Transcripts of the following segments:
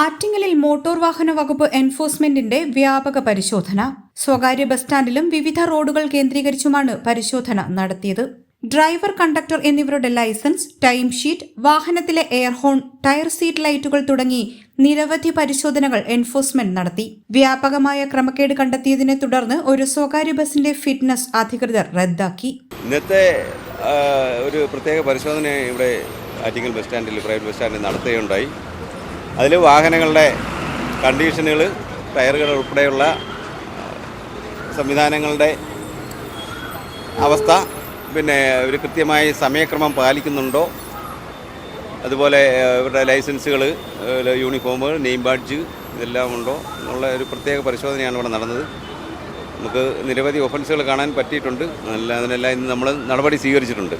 ആറ്റിങ്ങലിൽ മോട്ടോർ വാഹന വകുപ്പ് എൻഫോഴ്സ്മെന്റിന്റെ വ്യാപക പരിശോധന. സ്വകാര്യ ബസ് സ്റ്റാൻഡിലും വിവിധ റോഡുകൾ കേന്ദ്രീകരിച്ചുമാണ് പരിശോധന നടത്തിയത്. ഡ്രൈവർ കണ്ടക്ടർ എന്നിവരുടെ ലൈസൻസ് ടൈം ഷീറ്റ് വാഹനത്തിലെ എയർഹോൺ ടയർ സീറ്റ് ലൈറ്റുകൾ തുടങ്ങി നിരവധി പരിശോധനകൾ എൻഫോഴ്സ്മെന്റ് നടത്തി. വ്യാപകമായ ക്രമക്കേട് കണ്ടെത്തിയതിനെ തുടർന്ന് ഒരു സ്വകാര്യ ബസിന്റെ ഫിറ്റ്നസ് അധികൃതർ റദ്ദാക്കി. ഇന്നത്തെ ഒരു പ്രത്യേക പരിശോധന ഇവിടെ ആറ്റിങ്ങൽ ബസ് സ്റ്റാൻഡിൽ പ്രൈവറ്റ് ബസ് സ്റ്റാൻഡിൽ നടത്തുകയുണ്ടായി. അതിൽ വാഹനങ്ങളുടെ കണ്ടീഷനുകൾ ടയറുകൾ ഉൾപ്പെടെയുള്ള സംവിധാനങ്ങളുടെ അവസ്ഥ പിന്നെ ഇവർ കൃത്യമായി സമയക്രമം പാലിക്കുന്നുണ്ടോ? അതുപോലെ ഇവരുടെ ലൈസൻസുകൾ യൂണിഫോമുകൾ നെയിം ബാഡ്ജ് ഇതെല്ലാം ഉണ്ടോ? എന്നുള്ള ഒരു പ്രത്യേക പരിശോധനയാണ് ഇവിടെ നടന്നത്. നമുക്ക് നിരവധി ഒഫൻസുകൾ കാണാൻ പറ്റിയിട്ടുണ്ട്. അതിനെല്ലാം ഇന്ന് നമ്മൾ നടപടി സ്വീകരിച്ചിട്ടുണ്ട്.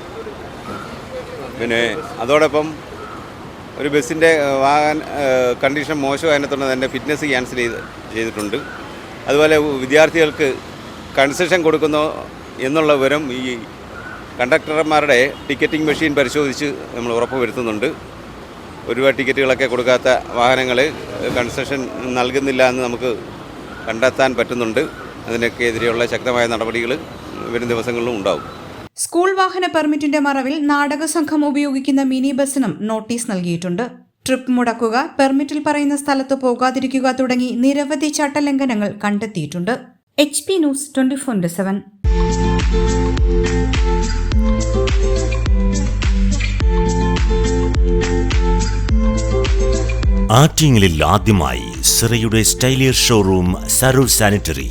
പിന്നെ അതോടൊപ്പം ഒരു ബസ്സിന്റെ വാഹന കണ്ടീഷൻ മോശമായതിനെ തന്നെ ഫിറ്റ്നസ് ക്യാൻസൽ ചെയ്ത് ചെയ്തിട്ടുണ്ട്. അതുപോലെ വിദ്യാർത്ഥികൾക്ക് കൺസെഷൻ കൊടുക്കുന്നു എന്നുള്ള വിവരം ഈ കണ്ടക്ടർമാരുടെ ടിക്കറ്റിംഗ് മെഷീൻ പരിശോധിച്ച് നമ്മൾ ഉറപ്പുവരുത്തുന്നുണ്ട്. ഒരുപാട് ടിക്കറ്റുകളൊക്കെ കൊടുക്കാത്ത വാഹനങ്ങൾ കൺസെഷൻ നൽകുന്നില്ല എന്ന് നമുക്ക് കണ്ടെത്താൻ പറ്റുന്നുണ്ട്. അതിനൊക്കെ എതിരെയുള്ള ശക്തമായ നടപടികൾ വരും ദിവസങ്ങളിലും ഉണ്ടാവും. സ്കൂൾ വാഹന പെർമിറ്റിന്റെ മറവിൽ നാടക സംഘം ഉപയോഗിക്കുന്ന മിനി ബസിനും നോട്ടീസ് നൽകിയിട്ടുണ്ട്. ട്രിപ്പ് മുടക്കുക പെർമിറ്റിൽ പറയുന്ന സ്ഥലത്ത് പോകാതിരിക്കുക തുടങ്ങി നിരവധി ചട്ടലംഘനങ്ങൾ കണ്ടെത്തിയിട്ടുണ്ട്. H P news twenty four seven. ആറ്റിങ്ങലിൽ ആദ്യമായി സിറയുടെ സ്റ്റൈലിയർ showroom Saroor sanitary.